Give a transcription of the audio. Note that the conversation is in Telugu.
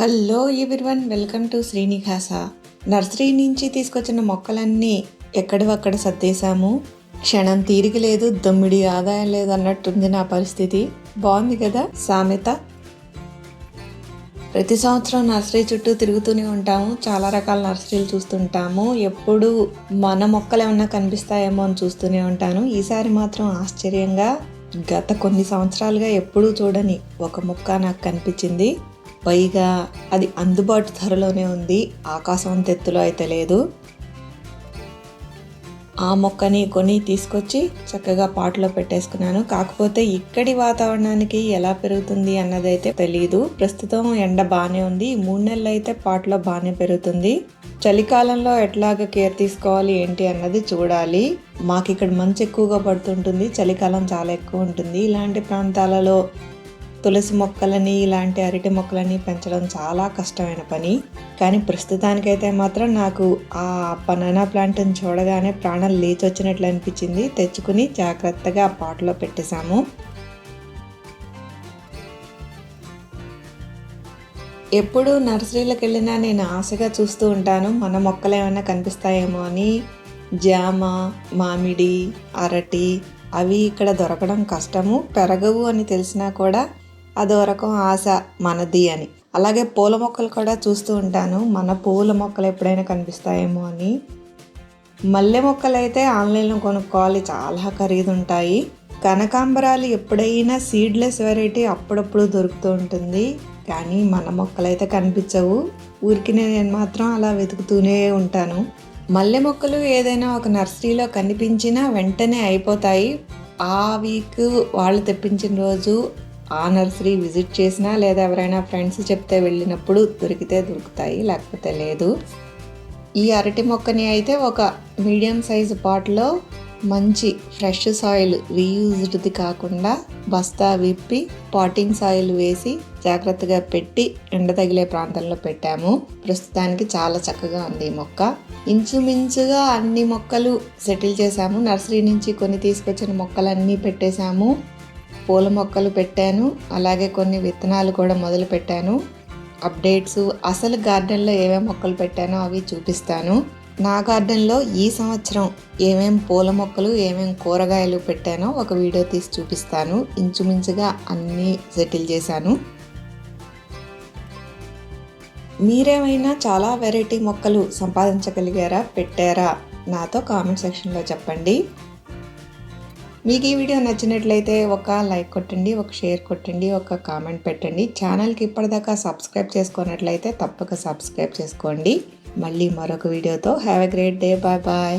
Hello everyone welcome to Srinivasa nursery నుంచి తీసుకొచ్చిన మొక్కలన్నీ ఎక్కడవక్కడ సర్దేశాము. క్షణం తీరిక లేదు దమ్మిడి ఆదాయం లేదు అన్నట్టుంది నా పరిస్థితి. బాగుంది కదా సామెత? ప్రతి సంవత్సరం నర్సరీ చుట్టూ తిరుగుతూనే ఉంటాము. చాలా రకాల నర్సరీలు చూస్తుంటాము. ఎప్పుడు మన మొక్కలు ఏమన్నా కనిపిస్తాయేమో అని చూస్తూనే ఉంటాను. ఈసారి మాత్రం ఆశ్చర్యంగా గత కొన్ని సంవత్సరాలుగా ఎప్పుడూ చూడని ఒక మొక్క నాకు కనిపించింది. పైగా అది అందుబాటు ధరలోనే ఉంది. ఆకాశం ఎత్తులో అయితే లేదు. ఆ మొక్కని కొని తీసుకొచ్చి చక్కగా పాటలో పెట్టేసుకున్నాను. కాకపోతే ఇక్కడి వాతావరణానికి ఎలా పెరుగుతుంది అన్నదైతే తెలియదు ప్రస్తుతం ఎండ బాగానే ఉంది. మూడు నెలలు అయితే పాటలో బాగానే పెరుగుతుంది. చలికాలంలో ఎట్లాగ కేర్ తీసుకోవాలి ఏంటి అన్నది చూడాలి. మాకు ఇక్కడ మంచు ఎక్కువగా పడుతుంటుంది. చలికాలం చాలా ఎక్కువ ఉంటుంది. ఇలాంటి ప్రాంతాలలో తులసి మొక్కలని ఇలాంటి అరటి మొక్కలని పెంచడం చాలా కష్టమైన పని. కానీ ప్రస్తుతానికైతే మాత్రం నాకు ఆ బనానా ప్లాంట్ని చూడగానే ప్రాణం లేచొచ్చినట్లు అనిపించింది. తెచ్చుకుని జాగ్రత్తగా ఆ పాటలో పెట్టేశాము. ఎప్పుడు నర్సరీలకు వెళ్ళినా నేను ఆశగా చూస్తూ ఉంటాను. మన మొక్కలు ఏమైనా కనిపిస్తాయేమో అని. జామ మామిడి అరటి అవి ఇక్కడ దొరకడం కష్టము. పెరగవు అని తెలిసినా కూడా అదో రకం ఆశ మనది అని. అలాగే పూల మొక్కలు కూడా చూస్తూ ఉంటాను. మన పూల మొక్కలు ఎప్పుడైనా కనిపిస్తాయేమో అని. మల్లె మొక్కలు అయితే ఆన్లైన్లో కొనుక్కోవాలి. చాలా ఖరీదు ఉంటాయి కనకాంబరాలు ఎప్పుడైనా సీడ్లెస్ వెరైటీ అప్పుడప్పుడు దొరుకుతూ ఉంటుంది. కానీ మన మొక్కలు అయితే కనిపించవు. ఊరికి నేను మాత్రం అలా వెతుకుతూనే ఉంటాను. మల్లె మొక్కలు ఏదైనా ఒక నర్సరీలో కనిపించినా వెంటనే అయిపోతాయి. ఆ వీక్ వాళ్ళు తెప్పించిన రోజు ఆ నర్సరీ విజిట్ చేసినా లేదా ఎవరైనా ఫ్రెండ్స్ చెప్తే వెళ్ళినప్పుడు దొరికితే దొరుకుతాయి లేకపోతే లేదు. ఈ అరటి మొక్కని అయితే ఒక మీడియం సైజు పాట్లో మంచి ఫ్రెష్ సాయిల్ రీయూజ్డ్ది కాకుండా బస్తా విప్పి పాటింగ్ సాయిల్ వేసి జాగ్రత్తగా పెట్టి ఎండ తగిలే ప్రాంతంలో పెట్టాము. ప్రస్తుతానికి చాలా చక్కగా ఉంది ఈ మొక్క. ఇంచుమించుగా అన్ని మొక్కలు సెటిల్ చేశాము. నర్సరీ నుంచి కొన్ని తీసుకొచ్చిన మొక్కలన్నీ పెట్టేశాము. పూల మొక్కలు పెట్టాను అలాగే కొన్ని విత్తనాలు కూడా మొదలు పెట్టాను. అప్డేట్స్ అసలు గార్డెన్లో ఏమేమి మొక్కలు పెట్టానో అవి చూపిస్తాను. నా గార్డెన్లో ఈ సంవత్సరం ఏమేం పూల మొక్కలు ఏమేం కూరగాయలు పెట్టానో ఒక వీడియో తీసి చూపిస్తాను. ఇంచుమించుగా అన్నీ సెటిల్ చేశాను. మీరేమైనా చాలా వెరైటీ మొక్కలు సంపాదించగలిగారా పెట్టారా? నాతో కామెంట్ సెక్షన్లో చెప్పండి. మీకు ఈ వీడియో నచ్చినట్లయితే ఒక లైక్ కొట్టండి ఒక షేర్ కొట్టండి ఒక కామెంట్ పెట్టండి. ఛానల్కి ఇప్పటిదాకా సబ్స్క్రైబ్ చేసుకున్నట్లయితే తప్పక సబ్స్క్రైబ్ చేసుకోండి. మళ్ళీ మరొక వీడియోతో. Have a great day bye bye